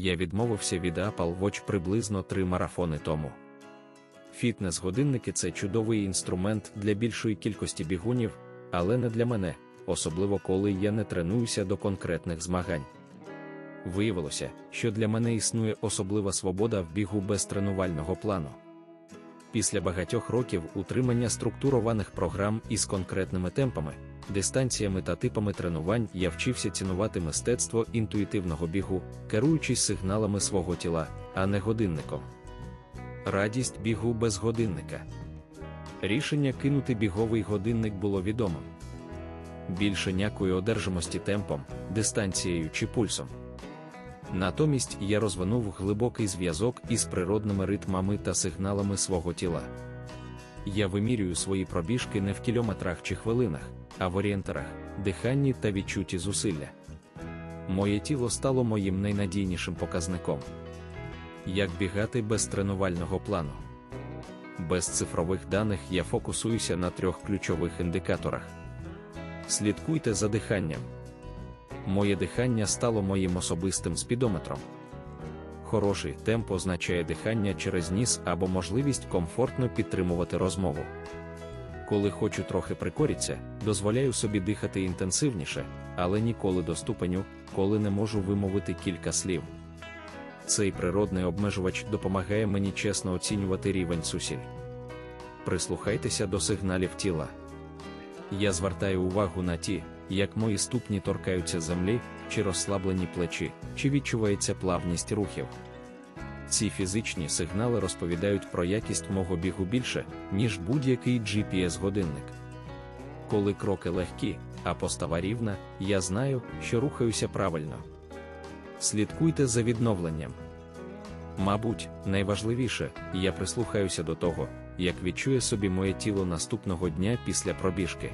я відмовився від Apple Watch приблизно три марафони тому. Фітнес-годинники це чудовий інструмент для більшої кількості бігунів, але не для мене, особливо коли я не тренуюся до конкретних змагань. Виявилося, що для мене існує особлива свобода в бігу без тренувального плану. Після багатьох років утримання структурованих програм із конкретними темпами, дистанціями та типами тренувань я вчився цінувати мистецтво інтуїтивного бігу, керуючись сигналами свого тіла, а не годинником. Радість бігу без годинника. Рішення кинути біговий годинник було відомим. Більше ніякої одержимості темпом, дистанцією чи пульсом. Натомість я розвинув глибокий зв'язок із природними ритмами та сигналами свого тіла. Я вимірюю свої пробіжки не в кілометрах чи хвилинах, а в орієнтарах, диханні та відчуті зусилля. Моє тіло стало моїм найнадійнішим показником. Як бігати без тренувального плану? Без цифрових даних я фокусуюся на трьох ключових індикаторах. Слідкуйте за диханням. Моє дихання стало моїм особистим спідометром. Хороший темп означає дихання через ніс або можливість комфортно підтримувати розмову. Коли хочу трохи прикоріться, дозволяю собі дихати інтенсивніше, але ніколи до ступеню, коли не можу вимовити кілька слів. Цей природний обмежувач допомагає мені чесно оцінювати рівень сусіль. Прислухайтеся до сигналів тіла. Я звертаю увагу на ті, як мої ступні торкаються землі, чи розслаблені плечі, чи відчувається плавність рухів. Ці фізичні сигнали розповідають про якість мого бігу більше, ніж будь-який GPS-годинник. Коли кроки легкі, а постава рівна, я знаю, що рухаюся правильно. Слідкуйте за відновленням. Мабуть, найважливіше, я прислухаюся до того, як відчує собі моє тіло наступного дня після пробіжки.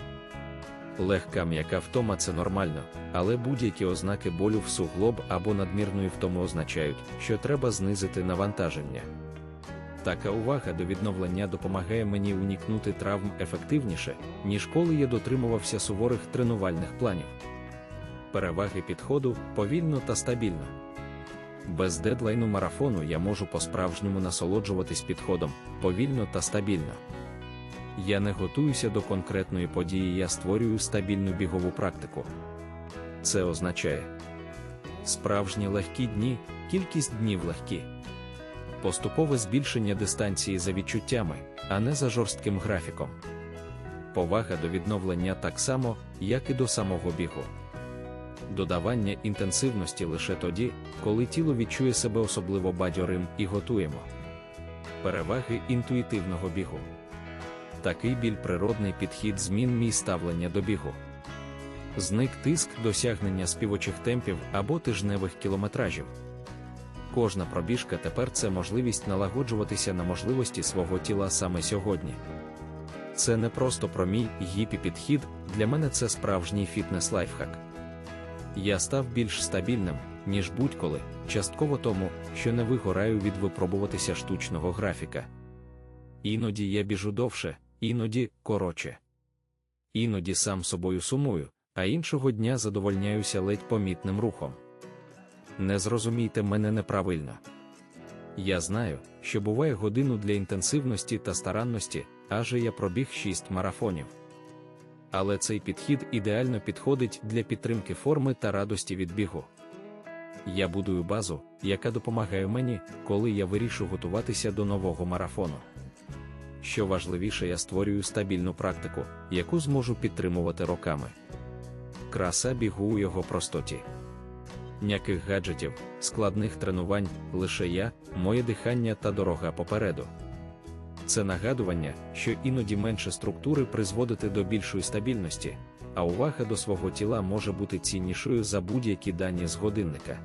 Легка м'яка втома це нормально, але будь-які ознаки болю в суглоб або надмірної втоми означають, що треба знизити навантаження. Така увага до відновлення допомагає мені унікнути травм ефективніше, ніж коли я дотримувався суворих тренувальних планів. Переваги підходу повільно та стабільно. Без дедлайну марафону я можу по-справжньому насолоджуватись підходом повільно та стабільно. Я не готуюся до конкретної події, я створюю стабільну бігову практику. Це означає справжні легкі дні, кількість днів легкі, поступове збільшення дистанції за відчуттями, а не за жорстким графіком. Повага до відновлення так само, як і до самого бігу. Додавання інтенсивності лише тоді, коли тіло відчує себе особливо бадьорим і готуємо. Переваги інтуїтивного бігу. Такий біль природний підхід змін мій ставлення до бігу. Зник тиск досягнення співочих темпів або тижневих кілометражів. Кожна пробіжка тепер це можливість налагоджуватися на можливості свого тіла саме сьогодні. Це не просто про мій гіпі підхід, для мене це справжній фітнес-лайфхак. Я став більш стабільним, ніж будь-коли, частково тому, що не вигораю від випробуватися штучного графіка. Іноді я біжу довше, іноді коротше. Іноді сам собою сумую, а іншого дня задовольняюся ледь помітним рухом. Не зрозумійте мене неправильно. Я знаю, що буває годину для інтенсивності та старанності, аже я пробіг шість марафонів. Але цей підхід ідеально підходить для підтримки форми та радості від бігу. Я будую базу, яка допомагає мені, коли я вирішу готуватися до нового марафону. Що важливіше, я створюю стабільну практику, яку зможу підтримувати роками. Краса бігу у його простоті. Ніяких гаджетів, складних тренувань, лише я, моє дихання та дорога попереду. Це нагадування, що іноді менше структури призводити до більшої стабільності, а увага до свого тіла може бути ціннішою за будь-які дані з годинника.